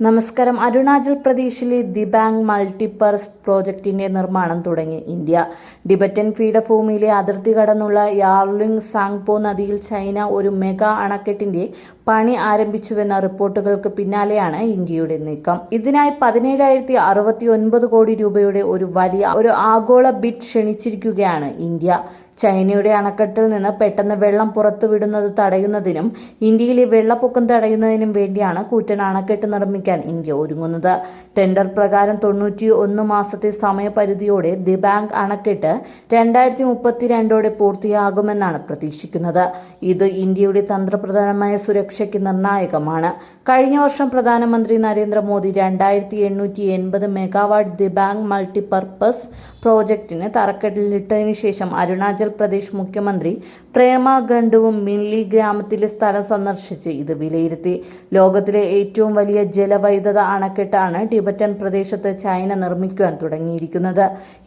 നമസ്കാരം. അരുണാചൽ പ്രദേശിലെ ദിബാങ് മൾട്ടിപ്പർസ് പ്രോജക്റ്റിന്റെ നിർമ്മാണം തുടങ്ങി ഇന്ത്യ. ഡിബറ്റൻ പീഠഭൂമിയിലെ അതിർത്തി കടന്നുള്ള യാർലിംഗ് സാങ്പോ നദിയിൽ ചൈന ഒരു മെഗാ അണക്കെട്ടിന്റെ പണി ആരംഭിച്ചുവെന്ന റിപ്പോർട്ടുകൾക്ക് പിന്നാലെയാണ് ഇന്ത്യയുടെ നീക്കം. ഇതിനായി പതിനേഴായിരത്തി അറുപത്തി ഒൻപത് കോടി രൂപയുടെ ഒരു വലിയ ഒരു ആഗോള ബിഡ് ക്ഷണിച്ചിരിക്കുകയാണ് ഇന്ത്യ. ചൈനയുടെ അണക്കെട്ടിൽ നിന്ന് പെട്ടെന്ന് വെള്ളം പുറത്തുവിടുന്നത് തടയുന്നതിനും ഇന്ത്യയിലെ വെള്ളപ്പൊക്കം തടയുന്നതിനും വേണ്ടിയാണ് കൂറ്റൻ അണക്കെട്ട് നിർമ്മിക്കാൻ ഇന്ത്യ ഒരുങ്ങുന്നത്. ടെൻഡർ പ്രകാരം തൊണ്ണൂറ്റി ഒന്ന് മാസത്തെ സമയപരിധിയോടെ ദിബാങ് അണക്കെട്ട് രണ്ടായിരത്തി മുപ്പത്തിരണ്ടോടെ പൂർത്തിയാകുമെന്നാണ് പ്രതീക്ഷിക്കുന്നത്. ഇത് ഇന്ത്യയുടെ തന്ത്രപ്രധാനമായ സുരക്ഷയ്ക്ക് നിർണായകമാണ്. കഴിഞ്ഞ വർഷം പ്രധാനമന്ത്രി നരേന്ദ്രമോദി രണ്ടായിരത്തി എണ്ണൂറ്റി എൺപത് മെഗാവാട്ട് ദിബാങ് മൾട്ടിപർപ്പസ് പ്രോജക്ടിന് തറക്കല്ലിട്ടതിനു ശേഷം അരുണാചൽ പ്രദേശ് മുഖ്യമന്ത്രി പ്രേമ ഖണ്ഡുവും മിൻലി ഗ്രാമത്തിലെ സ്ഥലം സന്ദർശിച്ച് ഇത് വിലയിരുത്തി. ലോകത്തിലെ ഏറ്റവും വലിയ ജലവൈദ്യുത അണക്കെട്ടാണ് ടിബറ്റൻ പ്രദേശത്ത് ചൈന നിർമ്മിക്കുവാൻ തുടങ്ങിയിരിക്കുന്നത്.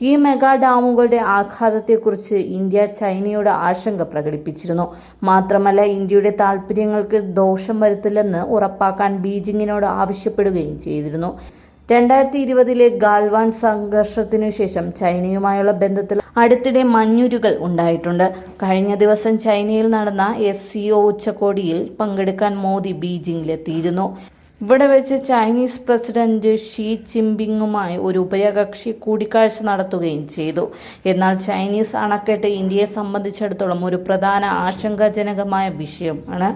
ഈ മെഗാ ഡാമുകളുടെ ആഘാതത്തെക്കുറിച്ച് ഇന്ത്യ ചൈനയോട് ആശങ്ക പ്രകടിപ്പിച്ചിരുന്നു. മാത്രമല്ല ഇന്ത്യയുടെ താൽപര്യങ്ങൾക്ക് ദോഷം വരുത്തില്ലെന്ന് ഉറപ്പാക്കാൻ ബീജിംഗിനോട് ആവശ്യപ്പെടുകയും ചെയ്തിരുന്നു. രണ്ടായിരത്തി ഇരുപതിലെ ഗാൽവാൻ സംഘർഷത്തിനു ശേഷം ചൈനയുമായുള്ള ബന്ധത്തിൽ അടുത്തിടെ മഞ്ഞുരുകൾ ഉണ്ടായിട്ടുണ്ട്. കഴിഞ്ഞ ദിവസം ചൈനയിൽ നടന്ന എസ് സിഒ ഉച്ചകോടിയിൽ പങ്കെടുക്കാൻ മോദി ബീജിംഗിലെത്തിയിരുന്നു ഇവിടെ വെച്ച് ചൈനീസ് പ്രസിഡന്റ് ഷീ ജിൻപിങ്ങുമായി ഒരു ഉഭയകക്ഷി കൂടിക്കാഴ്ച നടത്തുകയും ചെയ്തു. എന്നാൽ ചൈനീസ് അണക്കെട്ട് ഇന്ത്യയെ സംബന്ധിച്ചിടത്തോളം ഒരു പ്രധാന ആശങ്കാജനകമായ വിഷയമാണ്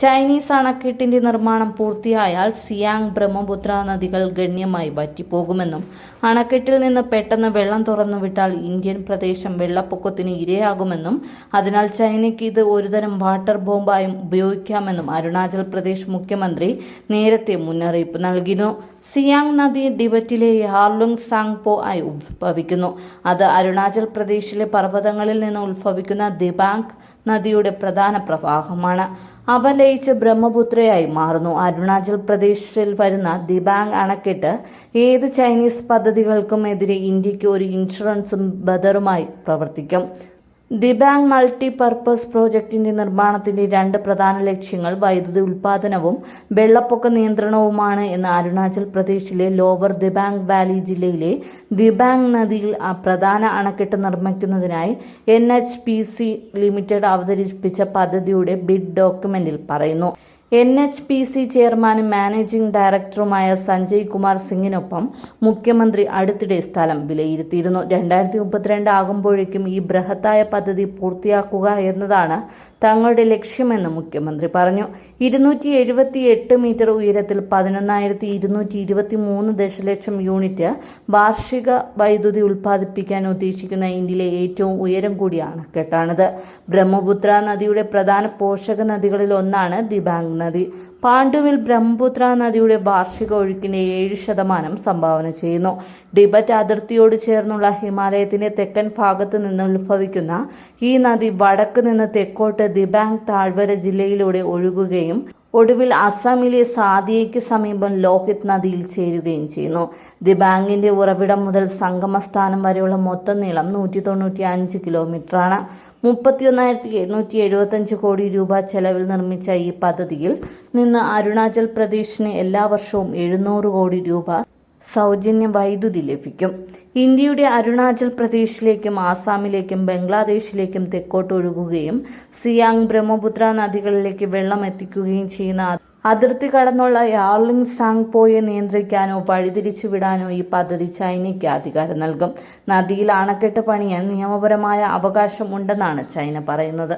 ചൈനീസ് അണക്കെട്ടിന്റെ നിർമ്മാണം പൂർത്തിയായാൽ സിയാങ് ബ്രഹ്മപുത്ര നദികൾ ഗണ്യമായി വറ്റിപ്പോകുമെന്നും അണക്കെട്ടിൽ നിന്ന് പെട്ടെന്ന് വെള്ളം തുറന്നുവിട്ടാൽ ഇന്ത്യൻ പ്രദേശം വെള്ളപ്പൊക്കത്തിന് ഇരയാകുമെന്നും അതിനാൽ ചൈനയ്ക്ക് ഇത് ഒരുതരം വാട്ടർ ബോംബായും ഉപയോഗിക്കാമെന്നും അരുണാചൽ പ്രദേശ് മുഖ്യമന്ത്രി നേരത്തെ മുന്നറിയിപ്പ് നൽകിയിരുന്നു. സിയാങ് നദി ഡിബറ്റിലെ ഹാർലുങ് സാങ്പോ ആയി ഉത്ഭവിക്കുന്നു. അത് അരുണാചൽ പ്രദേശിലെ പർവതങ്ങളിൽ നിന്ന് ഉത്ഭവിക്കുന്ന ദിബാങ് നദിയുടെ പ്രധാന പ്രവാഹമാണ്. അവ ലയിച്ച് ബ്രഹ്മപുത്രയായി മാറുന്നു. അരുണാചൽ പ്രദേശിൽ വരുന്ന ദിബാങ് അണക്കെട്ട് ഏത് ചൈനീസ് പദ്ധതികൾക്കും എതിരെ ഇന്ത്യയ്ക്ക് ഒരു ഇൻഷുറൻസും ബദറുമായി പ്രവർത്തിക്കും. ദിബാങ് മൾട്ടി പർപ്പസ് പ്രോജക്റ്റിന്റെ നിർമ്മാണത്തിന്റെ രണ്ട് പ്രധാന ലക്ഷ്യങ്ങൾ വൈദ്യുതി ഉൽപാദനവും വെള്ളപ്പൊക്ക നിയന്ത്രണവുമാണ് എന്ന് അരുണാചൽ പ്രദേശിലെ ലോവർ ദിബാങ് വാലി ജില്ലയിലെ ദിബാങ് നദിയിൽ പ്രധാന അണക്കെട്ട് നിർമ്മിക്കുന്നതിനായി N H P C limited അവതരിപ്പിച്ച പദ്ധതിയുടെ ബിഡ് ഡോക്യുമെന്റിൽ പറയുന്നു. എൻ എച്ച് പി സി ചെയർമാനും മാനേജിംഗ് ഡയറക്ടറുമായ സഞ്ജയ് കുമാർ സിംഗിനൊപ്പം മുഖ്യമന്ത്രി അടുത്തിടെ സ്ഥലം വിലയിരുത്തിയിരുന്നു. രണ്ടായിരത്തി മുപ്പത്തിരണ്ട് ആകുമ്പോഴേക്കും ഈ ബൃഹത്തായ പദ്ധതി പൂർത്തിയാക്കുക എന്നതാണ് തങ്ങളുടെ ലക്ഷ്യമെന്ന് മുഖ്യമന്ത്രി പറഞ്ഞു. ഇരുന്നൂറ്റി എഴുപത്തി എട്ട് മീറ്റർ ഉയരത്തിൽ പതിനൊന്നായിരത്തി ഇരുന്നൂറ്റി ഇരുപത്തി മൂന്ന് ദശലക്ഷം യൂണിറ്റ് വാർഷിക വൈദ്യുതി ഉൽപ്പാദിപ്പിക്കാൻ ഉദ്ദേശിക്കുന്ന ഇന്ത്യയിലെ ഏറ്റവും ഉയരം കൂടിയാണ് കെട്ടാണത് ബ്രഹ്മപുത്ര നദിയുടെ പ്രധാന പോഷക നദികളിൽ ഒന്നാണ് ദിബാങ് നദി. പാണ്ഡുവിൽ ബ്രഹ്മപുത്ര നദിയുടെ വാർഷിക ഒഴുക്കിന്റെ ഏഴ് ശതമാനം സംഭാവന ചെയ്യുന്നു. ടിബറ്റ് അതിർത്തിയോട് ചേർന്നുള്ള ഹിമാലയത്തിന്റെ തെക്കൻ ഭാഗത്ത് നിന്ന് ഉത്ഭവിക്കുന്ന ഈ നദി വടക്ക് നിന്ന് തെക്കോട്ട് ദിബാങ് താഴ്വര ജില്ലയിലൂടെ ഒഴുകുകയും ഒടുവിൽ അസമിലെ സാദിയയ്ക്ക് സമീപം ലോഹിത് നദിയിൽ ചേരുകയും ചെയ്യുന്നു. ദിബാങ്ങിന്റെ ഉറവിടം മുതൽ സംഗമസ്ഥാനം വരെയുള്ള മൊത്തം നീളം നൂറ്റി തൊണ്ണൂറ്റി അഞ്ച് കിലോമീറ്ററാണ് മുപ്പത്തിയൊന്നായിരത്തി എണ്ണൂറ്റി എഴുപത്തഞ്ച് കോടി രൂപ ചെലവിൽ നിർമ്മിച്ച ഈ പദ്ധതിയിൽ നിന്ന് അരുണാചൽ പ്രദേശിന് എല്ലാ വർഷവും എഴുന്നൂറ് കോടി രൂപ സൗജന്യ വൈദ്യുതി ലഭിക്കും. ഇന്ത്യയുടെ അരുണാചൽ പ്രദേശിലേക്കും ആസാമിലേക്കും ബംഗ്ലാദേശിലേക്കും തെക്കോട്ടൊഴുകുകയും സിയാങ് ബ്രഹ്മപുത്ര നദികളിലേക്ക് വെള്ളം എത്തിക്കുകയും ചെയ്യുന്ന അതിർത്തി കടന്നുള്ള യാർലിംഗ് സാങ്പോയെ നിയന്ത്രിക്കാനോ വഴിതിരിച്ചുവിടാനോ ഈ പദ്ധതി ചൈനയ്ക്ക് അധികാരം നൽകും. നദിയിൽ അണക്കെട്ട് പണിയാൻ നിയമപരമായ അവകാശം ഉണ്ടെന്നാണ് ചൈന പറയുന്നത്.